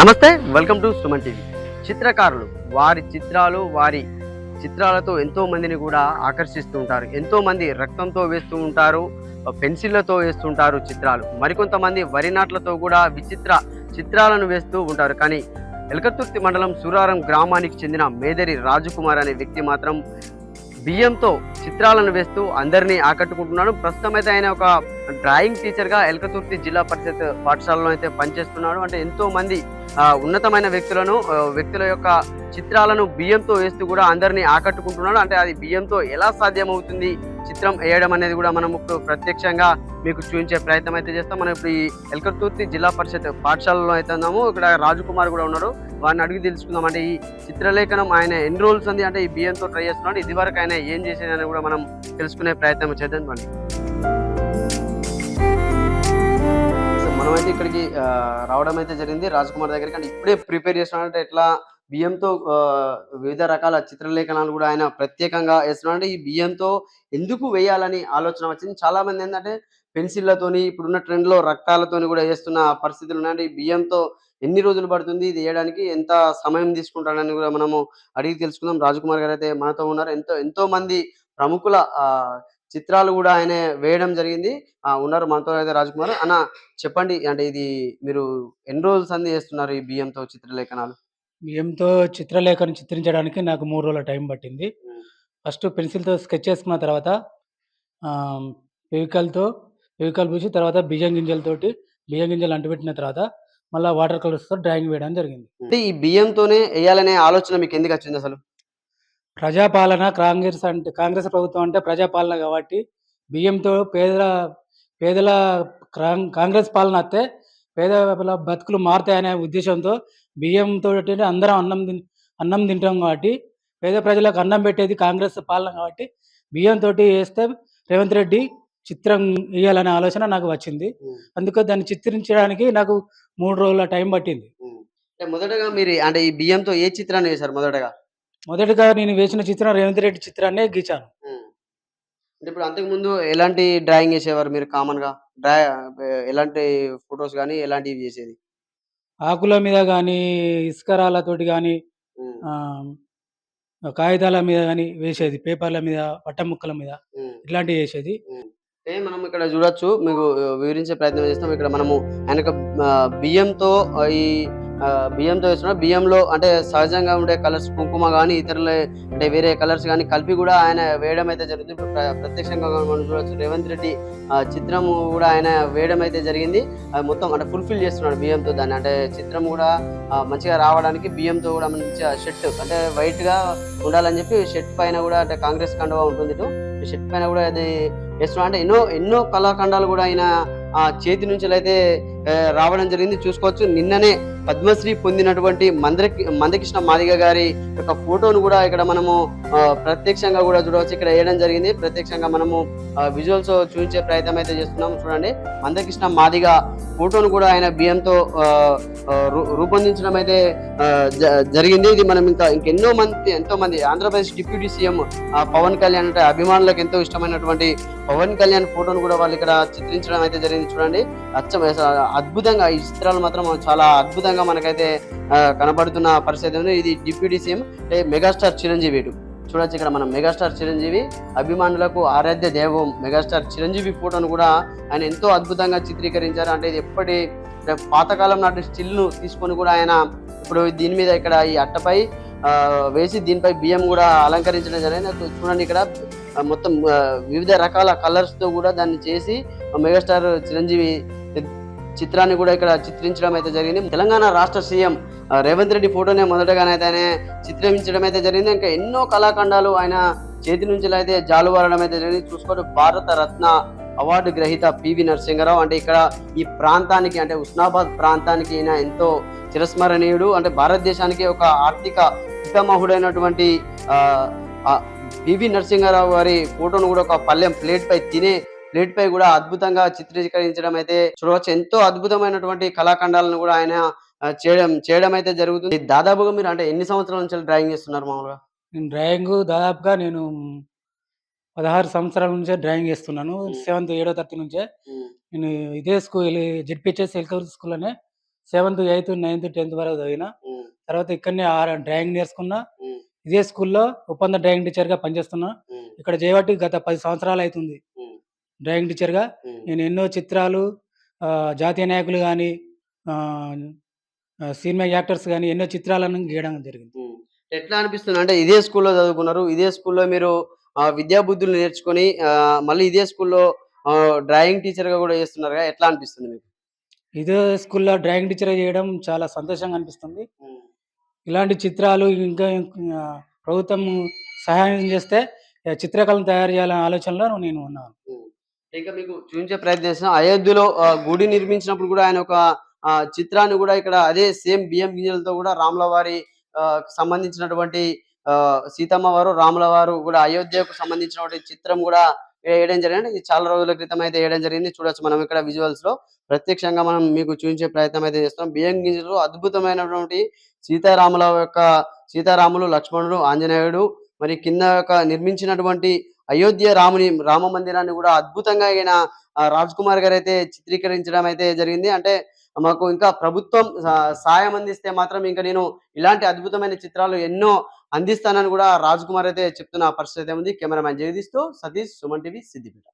నమస్తే welcome to Suman TV. చిత్రకారులు వారి చిత్రాలు వారి చిత్రాలతో ఎంతో మందిని కూడా ఆకర్షిస్తూ ఉంటారు. ఎంతో మంది రక్తంతో వేస్తూ ఉంటారు పెన్సిళ్ళతో వేస్తుంటారు చిత్రాలు. మరికొంతమంది వరి నాట్లతో కూడా విచిత్ర చిత్రాలను వేస్తూ ఉంటారు. కానీ ఎలకతుర్తి మండలం సూరారం గ్రామానికి చెందిన మేదరి రాజకుమార్ అనే వ్యక్తి మాత్రం బియ్యంతో చిత్రాలను వేస్తూ అందరినీ ఆకట్టుకుంటున్నాడు. ప్రస్తుతం అయితే ఆయన ఒక డ్రాయింగ్ టీచర్గా ఎలకతుర్తి జిల్లా పరిషత్ పాఠశాలలో అయితే పనిచేస్తున్నాడు. అంటే ఎంతో మంది ఉన్నతమైన వ్యక్తులను వ్యక్తుల యొక్క చిత్రాలను బియ్యంతో వేస్తూ కూడా అందరినీ ఆకట్టుకుంటున్నాడు. అంటే అది బియ్యంతో ఎలా సాధ్యమవుతుంది? చిత్రం వేయడం అనేది కూడా మనం ఇప్పుడు ప్రత్యక్షంగా మీకు చూపించే ప్రయత్నం అయితే చేస్తాం. మనం ఇప్పుడు ఈ ఎలకతుర్తి జిల్లా పరిషత్ పాఠశాలలో అయితే ఉన్నాము. ఇక్కడ రాజకుమార్ కూడా ఉన్నారు. వారిని అడిగి తెలుసుకుందాం. అంటే ఈ చిత్రలేఖనం ఆయన ఎన్ని రోజులు ఉంది? అంటే ఈ బియ్యంతో ట్రై చేస్తున్నాడు. ఇది వరకు ఆయన ఏం చేసేదని కూడా మనం తెలుసుకునే ప్రయత్నం చేద్దాం మనం మనమైతే ఇక్కడికి రావడం అయితే జరిగింది. రాజకుమార్ దగ్గరికి అంటే ఇప్పుడే ప్రిపేర్ చేస్తున్నాడు. అంటే ఎట్లా బియ్యంతో వివిధ రకాల చిత్రలేఖనాలు కూడా ఆయన ప్రత్యేకంగా వేస్తున్నాడు. అంటే ఈ బియ్యంతో ఎందుకు వేయాలని ఆలోచన వచ్చింది? చాలా మంది ఏంటంటే పెన్సిళ్ళతోని ఇప్పుడున్న ట్రెండ్లో రక్తాలతోని కూడా వేస్తున్న పరిస్థితులు ఉన్నాయంటే ఈ బియ్యంతో ఎన్ని రోజులు పడుతుంది? ఇది వేయడానికి ఎంత సమయం తీసుకుంటాడని కూడా మనము అడిగి తెలుసుకుందాం. రాజకుమార్ గారు అయితే మనతో ఉన్నారు. ఎంతో ఎంతో మంది ప్రముఖుల చిత్రాలు కూడా ఆయన వేయడం జరిగింది. ఆ ఉన్నారు మనతో అయితే రాజకుమార్. అన్న చెప్పండి. అంటే ఇది మీరు ఎన్ని రోజులు సంది చేస్తున్నారు ఈ బియ్యంతో చిత్రలేఖనాలు? బియ్యంతో చిత్రలేఖను చిత్రించడానికి నాకు మూడు రోజుల టైం పట్టింది. ఫస్ట్ పెన్సిల్తో స్కెచ్ చేసుకున్న తర్వాత వెహికల్తో వెహికల్ పూసి తర్వాత బియ్యం గింజలతోటి బియ్యం గింజలు అంటుపెట్టిన తర్వాత మళ్ళీ వాటర్ కలర్స్తో డ్రాయింగ్ వేయడం జరిగింది. అంటే ఈ బియ్యంతోనే వేయాలనే ఆలోచన మీకు ఎందుకు వచ్చింది అసలు? ప్రజాపాలన కాంగ్రెస్ అంటే కాంగ్రెస్ ప్రభుత్వం అంటే ప్రజాపాలన కాబట్టి బియ్యంతో పేదల పేదల కాంగ్రెస్ పాలన వస్తే పేదల బతుకులు మారుతాయనే ఉద్దేశంతో బియ్యంతో అందరం అన్నం తిన్ అన్నం తింటాం కాబట్టి పేద ప్రజలకు అన్నం పెట్టేది కాంగ్రెస్ పాలన కాబట్టి బియ్యంతో వేస్తే రేవంత్ రెడ్డి చిత్రం వేయాలనే ఆలోచన నాకు వచ్చింది. అందుకే దాన్ని చిత్రించడానికి నాకు మూడు రోజుల టైం పట్టింది. మొదటగా మీరు అంటే ఈ బియ్యంతో ఏ చిత్రాన్ని వేశారు మొదటగా? మొదటగా నేను వేసిన చిత్రం రేవంత్ రెడ్డి చిత్రాన్నే గీచాను అంటే ఇప్పుడు అంతకు ముందు ఎలాంటి డ్రాయింగ్ చేసేవారు మీరు కామన్గా డ్రా ఎలాంటి ఫొటోస్ కానీ ఎలాంటివి చేసేది? ఆకుల మీద కానీ ఇసుకరాలతోటి కానీ కాగితాల మీద కానీ వేసేది. పేపర్ల మీద పట్ట ముక్కల మీద ఇట్లాంటివి వేసేది మనం ఇక్కడ చూడొచ్చు మీకు వివరించే ప్రయత్నం చేస్తాం. ఇక్కడ మనము ఆయనకు ఆ, బియ్యంతో ఈ బియ్యంతో వేస్తున్న బియ్యంలో అంటే సహజంగా ఉండే కలర్స్ కుంకుమ కానీ ఇతరుల అంటే వేరే కలర్స్ కానీ కలిపి కూడా ఆయన వేయడం అయితే జరుగుతుంది. ప్ర- ప్రత్యక్షంగా మనం రేవంత్ రెడ్డి చిత్రం కూడా ఆయన వేయడం అయితే జరిగింది. అది మొత్తం అంటే ఫుల్ఫిల్ చేస్తున్నాడు బియ్యంతో దాన్ని. అంటే చిత్రం కూడా మంచిగా రావడానికి బియ్యంతో కూడా మంచిగా షర్ట్ అంటే వైట్గా ఉండాలని చెప్పి షర్ట్ పైన కూడా అంటే కాంగ్రెస్ కండువా ఉంటుంది ఇటు. షర్ట్ పైన కూడా అది వేస్తున్నాడు. అంటే ఎన్నో ఎన్నో కళాఖండాలు కూడా ఆయన ఆ చేతి నుంచి అయితే రావడం జరిగింది. చూసుకోవచ్చు. నిన్ననే పద్మశ్రీ పొందినటువంటి మందకి మందకృష్ణ మాదిగ గారి యొక్క ఫోటోను కూడా ఇక్కడ మనము ప్రత్యక్షంగా కూడా చూడవచ్చు. ఇక్కడ వేయడం జరిగింది. ప్రత్యక్షంగా మనము విజువల్స్ చూపించే ప్రయత్నం అయితే చేస్తున్నాం చూడండి. మందకృష్ణ మాదిగ ఫోటోను కూడా ఆయన బియ్యంతో రూ- రూపొందించడం అయితే జ- జరిగింది. ఇది మనం ఇంకా ఇంకెన్నో మంది ఎంతో మంది ఆంధ్రప్రదేశ్ డిప్యూటీ సీఎం పవన్ కళ్యాణ్ అంటే అభిమానులకు ఎంతో ఇష్టమైనటువంటి పవన్ కళ్యాణ్ ఫోటోను కూడా వాళ్ళు ఇక్కడ చిత్రించడం అయితే జరిగింది. చూడండి. అచ్చం అద్భుతంగా ఈ చిత్రాలు మాత్రం చాలా అద్భుతంగా మనకైతే కనబడుతున్న పరిస్థితి ఉంది. ఇది డిప్యూటీ సీఎం అంటే మెగాస్టార్ చిరంజీవి చూడొచ్చు ఇక్కడ మనం మెగాస్టార్ చిరంజీవి అభిమానులకు ఆరాధ్య దైవం మెగాస్టార్ చిరంజీవి ఫోటోను కూడా ఆయన ఎంతో అద్భుతంగా చిత్రీకరించారు. అంటే ఇది ఎప్పటి పాతకాలం నాటి స్టిల్ను తీసుకొని కూడా ఆయన ఇప్పుడు దీని మీద ఇక్కడ ఈ అట్టపై వేసి దీనిపై బియ్యం కూడా అలంకరించడం జరిగింది. చూడండి ఇక్కడ మొత్తం వివిధ రకాల కలర్స్తో కూడా దాన్ని చేసి మెగాస్టార్ చిరంజీవి చిత్రాన్ని కూడా ఇక్కడ చిత్రించడం అయితే జరిగింది. తెలంగాణ రాష్ట్ర సీఎం రేవంత్ రెడ్డి ఫోటోనే మొదటగానైతే ఆయన చిత్రించడం అయితే జరిగింది. ఇంకా ఎన్నో కళాఖండాలు ఆయన చేతి నుంచి అయితే జాలువారడం అయితే జరిగింది. చూసుకోండి భారత రత్న అవార్డు గ్రహీత పివి నరసింహరావు. అంటే ఇక్కడ ఈ ప్రాంతానికి అంటే ఉస్నాబాద్ ప్రాంతానికి ఈయన ఎంతో చిరస్మరణీయుడు. అంటే భారతదేశానికి ఒక ఆర్థిక పితామహుడైనటువంటి పివి నరసింహారావు గారి ఫోటోను కూడా ఒక పల్లెం ప్లేట్ పై తినే ప్లేట్ పై కూడా అద్భుతంగా చిత్రీకరించడం అయితే చూడవచ్చు ఎంతో అద్భుతమైనటువంటి కళాఖండాలను కూడా ఆయన చేయడం చేయడం అయితే జరుగుతుంది. దాదాపుగా మీరు అంటే ఎన్ని సంవత్సరాల నుంచి డ్రాయింగ్ చేస్తున్నారు మామూలుగా? నేను డ్రాయింగ్ దాదాపుగా నేను పదహారు సంవత్సరాల నుంచే డ్రాయింగ్ చేస్తున్నాను. సెవెంత్ ఏడో తరగతి నుంచే. నేను ఇదే స్కూల్ జెడ్పిహెచ్ఎస్ ఎల్కూర్ స్కూల్లోనే సెవెంత్ ఎయిత్ నైన్త్ టెన్త్ వరకు చదివిన. తర్వాత ఇక్కడనే డ్రాయింగ్ నేర్చుకున్నా. ఇదే స్కూల్లో ఒప్పంద డ్రాయింగ్ టీచర్గా పనిచేస్తున్నా. ఇక్కడ చేయబట్టి గత పది సంవత్సరాలు అవుతుంది. డ్రాయింగ్ టీచర్గా నేను ఎన్నో చిత్రాలు జాతీయ నాయకులు కానీ సినిమా యాక్టర్స్ కానీ ఎన్నో చిత్రాలను గీయడం జరిగింది. ఎట్లా అనిపిస్తుంది? అంటే ఇదే స్కూల్లో చదువుకున్నారు. ఇదే స్కూల్లో మీరు ఆ, విద్యా బుద్ధులు నేర్చుకొని మళ్ళీ ఇదే స్కూల్లో డ్రాయింగ్ టీచర్గా కూడా చేస్తున్నారు ఎట్లా అనిపిస్తుంది మీకు? ఇదే స్కూల్లో డ్రాయింగ్ టీచర్ చేయడం చాలా సంతోషంగా అనిపిస్తుంది. ఇలాంటి చిత్రాలు ఇంకా ప్రభుత్వం సహాయం చేస్తే చిత్రకళను తయారు చేయాలనే ఆలోచనలో నేను ఉన్నాను. ఇంకా మీకు చూపించే ప్రయత్నం చేస్తున్నాం. అయోధ్యలో గుడి నిర్మించినప్పుడు కూడా ఆయన ఒక చిత్రాన్ని కూడా ఇక్కడ అదే సేమ్ బియ్యం గింజలతో కూడా రాముల వారి సంబంధించినటువంటి ఆ, సీతమ్మ వారు రాముల వారు కూడా అయోధ్యకు సంబంధించినటువంటి చిత్రం కూడా వేయడం జరిగింది. ఇది చాలా రోజుల క్రితం అయితే వేయడం జరిగింది. చూడొచ్చు మనం ఇక్కడ విజువల్స్లో. ప్రత్యక్షంగా మనం మీకు చూపించే ప్రయత్నం అయితే చేస్తాం బియ్యం గింజలు అద్భుతమైనటువంటి సీతారాముల యొక్క సీతారాములు లక్ష్మణుడు ఆంజనేయుడు మరి కింద యొక్క నిర్మించినటువంటి అయోధ్య రాముని రామ మందిరాన్ని కూడా అద్భుతంగా ఆయన రాజ్ కుమార్ గారు అయితే చిత్రీకరించడం అయితే జరిగింది. అంటే మాకు ఇంకా ప్రభుత్వం సాయం అందిస్తే మాత్రం ఇంకా నేను ఇలాంటి అద్భుతమైన చిత్రాలు ఎన్నో అందిస్తానని కూడా రాజ్ కుమార్ అయితే చెప్తున్న పరిస్థితి ఉంది. కెమెరామ్యాన్ జగదీష్తో సతీష్ సుమన్ టీవీ సిద్దిపేట.